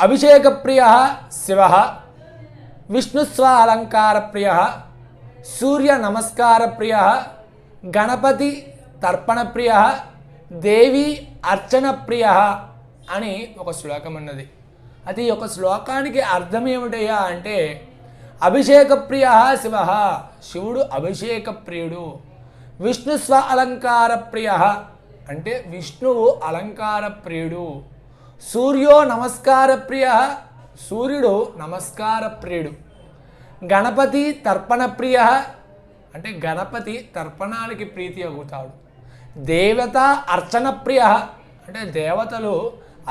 అభిషేకప్రియ శివ విష్ణుస్వ అలంకార సూర్య నమస్కారప్రియ గణపతి తర్పణప్రియ దేవి అర్చనప్రియ అని ఒక శ్లోకం ఉన్నది. అది ఒక శ్లోకానికి అర్థం ఏమిటయ్యా అంటే అభిషేకప్రియ శివ శివుడు అభిషేకప్రియుడు విష్ణు స్వ అలంకారప్రియ అంటే విష్ణువు అలంకార ప్రియుడు సూర్యో నమస్కార ప్రియ సూర్యుడు నమస్కార ప్రియుడు. గణపతి తర్పణ ప్రియ అంటే గణపతి తర్పణాలకి ప్రీతి అవుతాడు. దేవత అర్చన ప్రియ అంటే దేవతలు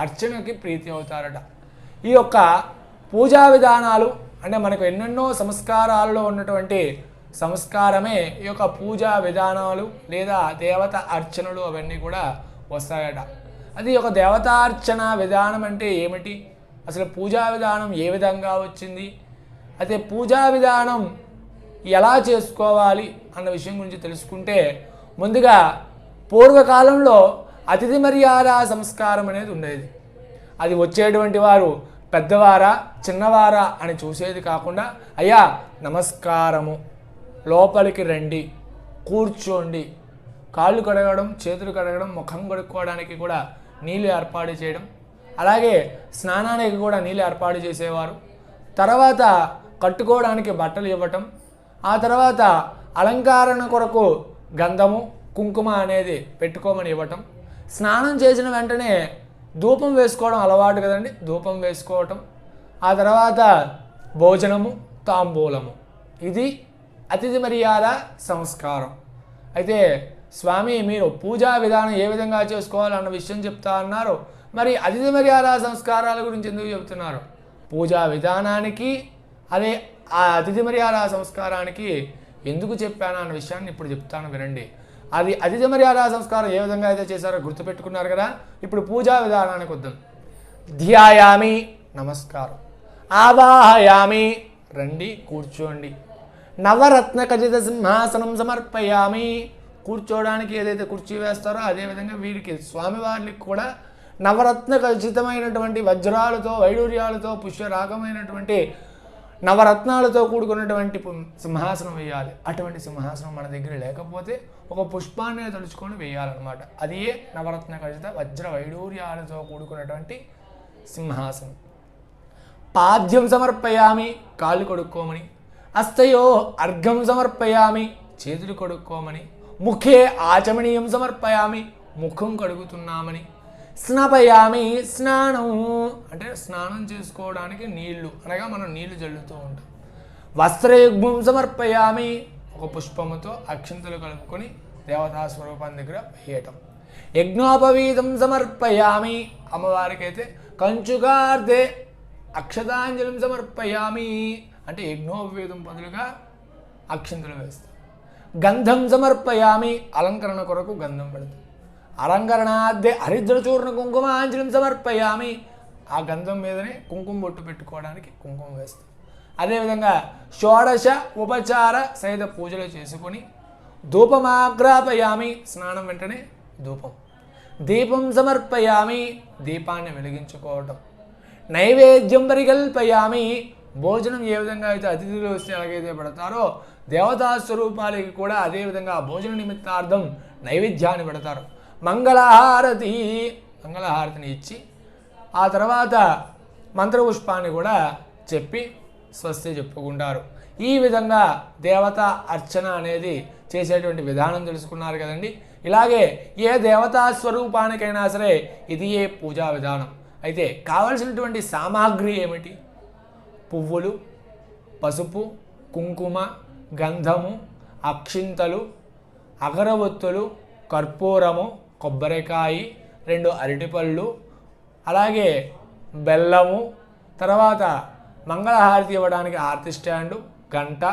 అర్చనకి ప్రీతి అవుతారట. ఈ యొక్క పూజా విధానాలు అంటే మనకు ఎన్నెన్నో సంస్కారాల్లో ఉన్నటువంటి సంస్కారమే ఈ యొక్క పూజా విధానాలు లేదా దేవత అర్చనలు అవన్నీ కూడా వస్తాయట. అది ఒక దేవతార్చన విధానం అంటే ఏమిటి? అసలు పూజా విధానం ఏ విధంగా వచ్చింది? అయితే పూజా విధానం ఎలా చేసుకోవాలి అన్న విషయం గురించి తెలుసుకుంటే ముందుగా పూర్వకాలంలో అతిథి మర్యాద సంస్కారం అనేది ఉండేది. అది వచ్చేటువంటి వారు పెద్దవారా చిన్నవారా అని చూసేది కాకుండా అయ్యా నమస్కారము లోపలికి రండి కూర్చోండి. కాళ్ళు కడగడం చేతులు కడగడం ముఖం కడుక్కోవడానికి కూడా నీళ్ళు ఏర్పాటు చేయడం. అలాగే స్నానానికి కూడా నీళ్ళు ఏర్పాటు చేసేవారు. తర్వాత కట్టుకోవడానికి బట్టలు ఇవ్వటం. ఆ తర్వాత అలంకారణ కొరకు గంధము కుంకుమ అనేది పెట్టుకోమని ఇవ్వటం. స్నానం చేసిన వెంటనే ధూపం వేసుకోవడం అలవాటు కదండి. ధూపం వేసుకోవటం. ఆ తర్వాత భోజనము తాంబూలము. ఇది అతిథి మర్యాద సంస్కారం. అయితే స్వామి మీరు పూజా విధానం ఏ విధంగా చేసుకోవాలన్న విషయం చెప్తా అన్నారు. మరి అతిథి మర్యాద సంస్కారాల గురించి ఎందుకు చెప్తున్నారు పూజా విధానానికి అదే ఆ అతిథి మర్యాద సంస్కారానికి ఎందుకు చెప్పాను అన్న విషయాన్ని ఇప్పుడు చెప్తాను వినండి. అది అతిథి మర్యాద సంస్కారం ఏ విధంగా అయితే చేశారో గుర్తుపెట్టుకున్నారు కదా? ఇప్పుడు పూజా విధానానికి వద్దాం. ధ్యాయామి నమస్కారం. ఆవాహయామి రండి కూర్చోండి. నవరత్న ఖచ్చిత సింహాసనం సమర్పయామి. కూర్చోవడానికి ఏదైతే కుర్చీ వేస్తారో అదేవిధంగా వీరికి స్వామివారికి కూడా నవరత్న ఖచ్చితమైనటువంటి వజ్రాలతో వైడూర్యాలతో పుష్యరాగమైనటువంటి నవరత్నాలతో కూడుకున్నటువంటి సింహాసనం వేయాలి. అటువంటి సింహాసనం మన దగ్గర లేకపోతే ఒక పుష్పాన్ని తలుచుకొని వేయాలన్నమాట. అది ఏ నవరత్న ఖచ్చిత వజ్ర వైడూర్యాలతో కూడుకున్నటువంటి సింహాసనం. పాద్యం సమర్పయామి కాళ్ళు కొడుక్కోమని. అస్తయో అర్ఘం సమర్పయామి చేతులు కొడుక్కోమని. ముఖే ఆచమనీయం సమర్పయామి ముఖం కడుగుతున్నామని. స్నాపయామి స్నానం. అంటే స్నానం చేసుకోవడానికి నీళ్ళు అనగా మనం నీళ్ళు జల్లుతూ ఉంటాం. వస్త్రయుగ్మం సమర్పయామి ఒక పుష్పముతో అక్షంతలు కలుపుకొని దేవతా స్వరూపం దగ్గర వేయటం. యజ్ఞోపవీతం సమర్పయామి అమ్మవారికి అయితే కంచుగార్దే అక్షతాంజలిం సమర్పయామి. అంటే యజ్ఞోపవీతం బదులుగా అక్షంతలు వేస్తాం. గంధం సమర్పయామి. అలంకరణ కొరకు గంధం పెడతాం అలంకరణాద్దే హరిద్రచూర్ణ కుంకుమ ఆంజనం సమర్పయామి. ఆ గంధం మీదనే కుంకుమ బొట్టు పెట్టుకోవడానికి కుంకుమ వేస్తాం. అదేవిధంగా షోడశ ఉపచార సహిత పూజలు చేసుకొని ధూపమాగ్రాపయామి. స్నానం వెంటనే ధూపం. దీపం సమర్పయామి. దీపాన్ని వెలిగించుకోవటం. నైవేద్యం పరికల్పయామి. భోజనం ఏ విధంగా అయితే అతిథులు వస్తే ఎలాగైతే పెడతారో దేవతా స్వరూపాలకి కూడా అదే విధంగా భోజన నిమిత్తార్థం నైవేద్యాన్ని పెడతారు. మంగళహారతి మంగళహారతిని ఇచ్చి ఆ తర్వాత మంత్రపుష్పాన్ని కూడా చెప్పి స్వస్తి చెప్పుకుంటారు. ఈ విధంగా దేవత అర్చన అనేది చేసేటువంటి విధానం తెలుసుకున్నారు కదండి. ఇలాగే ఏ దేవతా స్వరూపానికైనా సరే ఇది ఏ పూజా విధానం. అయితే కావలసినటువంటి సామాగ్రి ఏమిటి? పువ్వులు పసుపు కుంకుమ గంధము అక్షింతలు అగరవత్తులు కర్పూరము కొబ్బరికాయ రెండు అరటిపళ్ళు అలాగే బెల్లము తర్వాత మంగళహారతి ఇవ్వడానికి హారతి స్టాండు గంట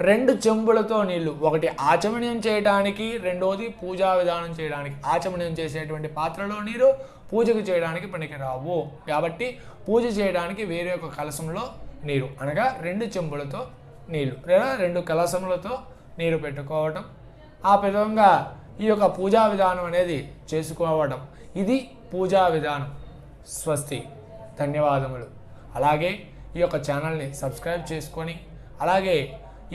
రెండు చెంబులతో నీళ్ళు ఒకటి ఆచమనీయం చేయడానికి రెండోది పూజా విధానం చేయడానికి ఆచమనీయం చేసేటువంటి పాత్రలో నీరు పూజకు చేయడానికి పనికిరావు. కాబట్టి పూజ చేయడానికి వేరే ఒక కలశంలో నీరు అనగా రెండు చెంబులతో నీళ్ళు లేదా రెండు కలశములతో నీరు పెట్టుకోవటం. ఆ విధంగా ఈ యొక్క పూజా విధానం అనేది చేసుకోవడం ఇది పూజా విధానం. స్వస్తి. ధన్యవాదములు. అలాగే ఈ యొక్క ఛానల్ని సబ్స్క్రైబ్ చేసుకొని అలాగే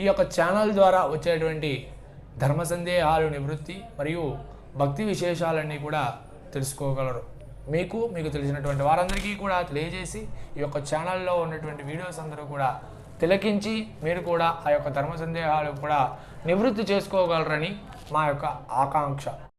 ఈ యొక్క ఛానల్ ద్వారా వచ్చేటువంటి ధర్మ సందేహాలు నివృత్తి మరియు భక్తి విశేషాలన్నీ కూడా తెలుసుకోగలరు. మీకు మీకు తెలిసినటువంటి వారందరికీ కూడా తెలియజేసి ఈ యొక్క ఛానల్లో ఉన్నటువంటి వీడియోస్ అందరూ కూడా తిలకించి మీరు కూడా ఆ యొక్క ధర్మ సందేహాలు కూడా నివృత్తి చేసుకోగలరని మా యొక్క ఆకాంక్ష.